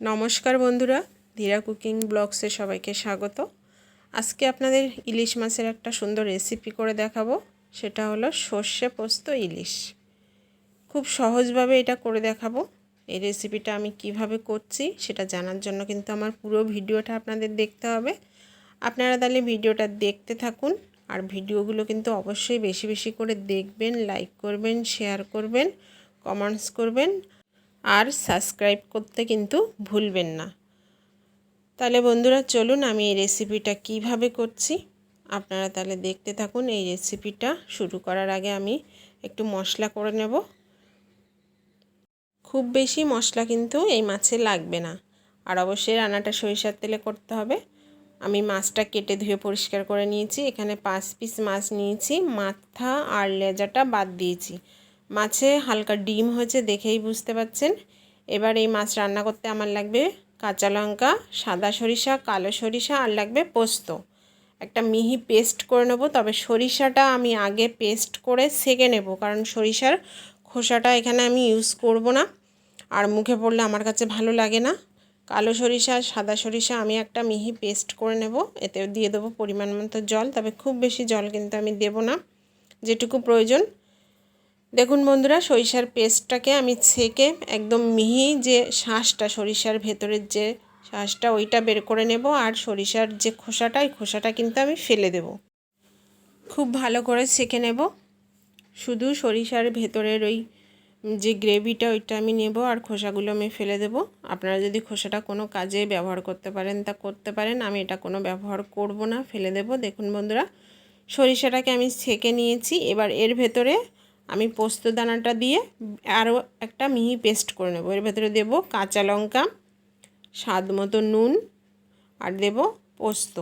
নমস্কার বন্ধুরা ধীরা কুকিং ব্লগসে সবাইকে স্বাগত। আজকে আপনাদের ইলিশ মাছের একটা সুন্দর রেসিপি করে দেখাবো, সেটা হলো সর্ষে পোস্ত ইলিশ। খুব সহজভাবে এটা করে দেখাবো, এই রেসিপিটা আমি কীভাবে করছি সেটা জানার জন্য কিন্তু আমার পুরো ভিডিওটা আপনাদের দেখতে হবে। আপনারা তাহলে ভিডিওটা দেখতে থাকুন, আর ভিডিওগুলো কিন্তু অবশ্যই বেশি বেশি করে দেখবেন লাইক করবেন শেয়ার করবেন কমেন্টস করবেন আর সাবস্ক্রাইব করতে কিন্তু ভুলবেন না। তাহলে বন্ধুরা চলুন আমি এই রেসিপিটা কীভাবে করছি। আপনারা তাহলে দেখতে থাকুন এই রেসিপিটা শুরু করার আগে আমি একটু মশলা করে নেব। খুব বেশি মশলা কিন্তু এই মাছে লাগবে না। আর অবশ্যই রান্নাটা সরিষার তেলে করতে হবে। আমি মাছটা কেটে ধুয়ে পরিষ্কার করে নিয়েছি। এখানে পাঁচ পিস মাছ নিয়েছি। মাথা আর লেজাটা বাদ দিয়েছি। মাছে হালকা ডিম হয়েছে দেখেই বুঝতে পাচ্ছেন। এবার এই মাছ রান্না করতে আমার লাগবে কাঁচা লঙ্কা, সাদা সরিষা, কালো সরিষা আর লাগবে পোস্ত। একটা মিহি পেস্ট করে নেব, তবে সরিষাটা আমি আগে পেস্ট করে সেকে নেব, কারণ সরিষার খোসাটা এখানে আমি ইউজ করব না। আর মুখে পড়লে আমার কাছে ভালো লাগে না। কালো সরিষা, সাদা সরিষা আমি একটা মিহি পেস্ট করে নেব এতে দিয়ে দেবো পরিমাণ মতো জল, তবে খুব বেশি জল কিন্তু আমি দেব না, যেটুকু প্রয়োজন। দেখুন বন্ধুরা, সরিষার পেস্টটাকে আমি ছেঁকে একদম মিহি যে শাঁসটা, সরিষার ভেতরের যে শাঁসটা, ওইটা বের করে নেব আর সরিষার যে খোসাটা, ওই খোসাটা কিন্তু আমি ফেলে দেব। খুব ভালো করে ছেঁকে নেব। শুধু সরিষার ভেতরের ওই যে গ্রেভিটা, ওইটা আমি নেব আর খোসাগুলো আমি ফেলে দেব। আপনারা যদি খোসাটা কোনো কাজে ব্যবহার করতে পারেন তা করতে পারেন, আমি এটা কোনো ব্যবহার করব না, ফেলে দেব। দেখুন বন্ধুরা, সরিষাটাকে আমি ছেঁকে নিয়েছি। এবার এর ভেতরে আমি পোস্ত দানাটা দিয়ে আরও একটা মিহি পেস্ট করে নেব। এর ভেতরে দেব কাঁচা লঙ্কা, স্বাদ মতো নুন আর দেব পোস্ত।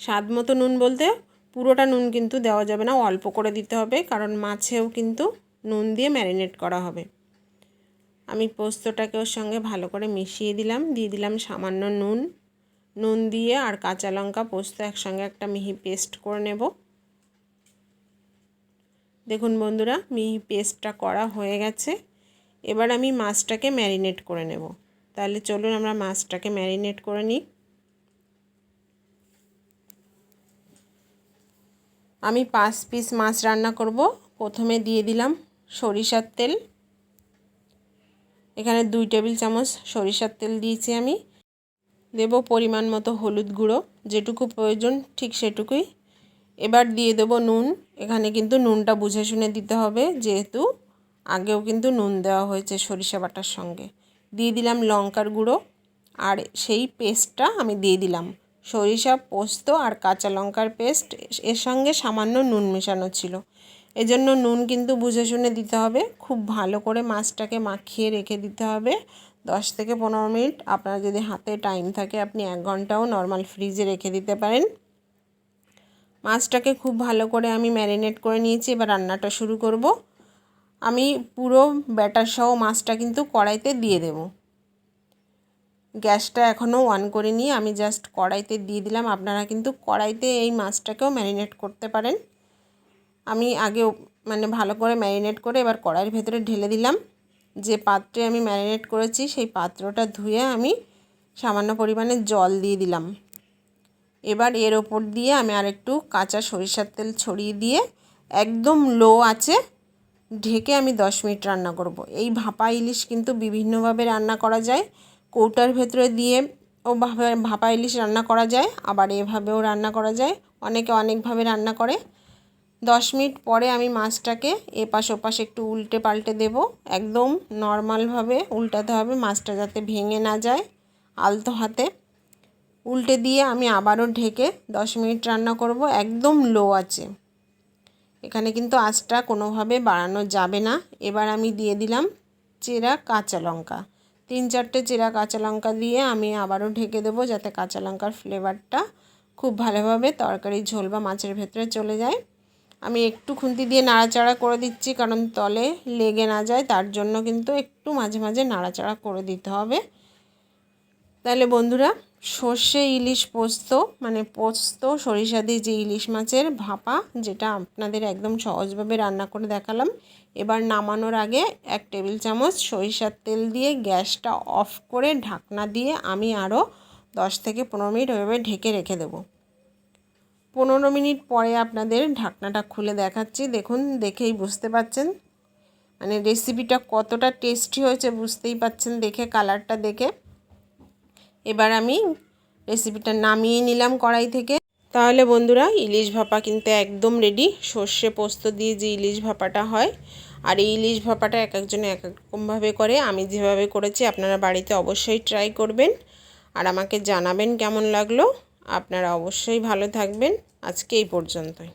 স্বাদ মতো নুন বলতে পুরোটা নুন কিন্তু দেওয়া যাবে না, অল্প করে দিতে হবে কারণ মাছেও কিন্তু নুন দিয়ে ম্যারিনেট করা হবে। আমি পোস্তটাকে ওর সঙ্গে ভালো করে মিশিয়ে দিলাম, দিয়ে দিলাম সামান্য নুন। নুন দিয়ে আর কাঁচা লঙ্কা পোস্ত একসঙ্গে একটা মিহি পেস্ট করে নেব। দেখুন বন্ধুরা মিহি পেস্টটা করা হয়ে গেছে। এবার আমি মাছটাকে ম্যারিনেট করে নেব। তাহলে চলুন আমরা মাছটাকে ম্যারিনেট করে নিই। আমি পাঁচ পিস মাছ রান্না করব। প্রথমে দিয়ে দিলাম সরিষার তেল। এখানে দুই টেবিল চামচ সরিষার তেল দিয়েছি আমি। দেব পরিমাণ মতো হলুদ গুঁড়ো। যেটুকু প্রয়োজন ঠিক সেটুকুই। এবার দিয়ে দেব নুন। এখানে কিন্তু নুনটা বুঝে শুনে দিতে হবে, যেহেতু আগেও কিন্তু নুন দেওয়া হয়েছে সরিষা বাটার সঙ্গে। দিয়ে দিলাম লঙ্কার গুঁড়ো, আর সেই পেস্টটা আমি দিয়ে দিলাম। সরিষা পোস্ত আর কাঁচা লঙ্কার পেস্ট, এর সঙ্গে সামান্য নুন মেশানো ছিল। এজন্য নুন কিন্তু বুঝে শুনে দিতে হবে। খুব ভালো করে মাছটাকে মাখিয়ে রেখে দিতে হবে। দশ থেকে পনেরো মিনিট। আপনার যদি হাতে টাইম থাকে, আপনি এক ঘন্টাও নর্মাল ফ্রিজে রেখে দিতে পারেন। মাছটাকে খুব ভালো করে আমি ম্যারিনেট করে নিয়েছি, এবার রান্নাটা শুরু করব। আমি পুরো ব্যাটার সহ মাছটা কিন্তু কড়াইতে দিয়ে দেব। গ্যাসটা এখনও অন করে নিয়ে আমি জাস্ট কড়াইতে দিয়ে দিলাম। আপনারা কিন্তু কড়াইতে এই মাছটাকেও ম্যারিনেট করতে পারেন। আমি আগে মানে ভালো করে ম্যারিনেট করে এবার কড়াইয়ের ভেতরে ঢেলে দিলাম। যে পাত্রে আমি ম্যারিনেট করেছি, সেই পাত্রটা ধুয়ে আমি সামান্য পরিমাণে জল দিয়ে দিলাম। এবার এর ওপর দিয়ে আমি আরেকটু কাঁচা সরিষার তেল ছড়িয়ে দিয়ে একদম লো আছে ঢেকে আমি দশ মিনিট রান্না করব। এই ভাপা ইলিশ কিন্তু বিভিন্নভাবে রান্না করা যায়। কৌটার ভেতরে দিয়ে ও ভাপা ইলিশ রান্না করা যায়, আবার এভাবেও রান্না করা যায়। অনেকে অনেকভাবে রান্না করে। দশ মিনিট পরে আমি মাছটাকে এপাশ ওপাশ একটু উল্টে পাল্টে দেব। একদম নর্মালভাবে উল্টাতে হবে, মাছটা যাতে ভেঙে না যায় আলতো হাতে। উল্টে দিয়ে আমি আবারও ঢেকে দশ মিনিট রান্না করব, একদম লো আছে এখানে কিন্তু আঁচটা কোনোভাবে বাড়ানো যাবে না। এবার আমি দিয়ে দিলাম চেরা কাঁচা লঙ্কা। তিন চারটে চেরা কাঁচা লঙ্কা দিয়ে আমি আবারও ঢেকে দেবো যাতে কাঁচা লঙ্কার ফ্লেভারটা খুব ভালোভাবে তরকারি ঝোল বা মাছের ভেতরে চলে যায়। আমি একটু খুন্তি দিয়ে নাড়াচাড়া করে দিচ্ছি কারণ তলে লেগে না যায়, তার জন্য কিন্তু একটু মাঝে মাঝে নাড়াচাড়া করে দিতে হবে। তাহলে বন্ধুরা, সর্ষে ইলিশ পোস্ত মানে পোস্ত, সরিষা দিয়ে যে ইলিশ মাছের ভাপা, যেটা আপনাদের একদম সহজভাবে রান্না করে দেখালাম। এবার নামানোর আগে এক টেবিল চামচ সরিষার তেল দিয়ে গ্যাসটা অফ করে ঢাকনা দিয়ে আমি আরও দশ থেকে পনেরো মিনিট ওইভাবে ঢেকে রেখে দেবো। পনেরো মিনিট পরে আপনাদের ঢাকনাটা খুলে দেখাচ্ছি। দেখুন, দেখেই বুঝতে পাচ্ছেন। মানে রেসিপিটা কতটা টেস্টি হয়েছে বুঝতেই পাচ্ছেন। দেখে কালারটা দেখে। এবার আমি রেসিপিটা নামিয়ে নিলাম কড়াই থেকে। তাহলে বন্ধুরা, ইলিশ ভাপা কিন্তু একদম রেডি সর্ষে পোস্ত দিয়ে যে ইলিশ ভাপাটা হয়, আর এই ইলিশ ভাপাটা এক একজনে এক রকমভাবে করে। আমি যেভাবে করেছি, আপনারা বাড়িতে অবশ্যই ট্রাই করবেন। আর আমাকে জানাবেন কেমন লাগল। আপনারা অবশ্যই ভালো থাকবেন। আজকে এই পর্যন্তই।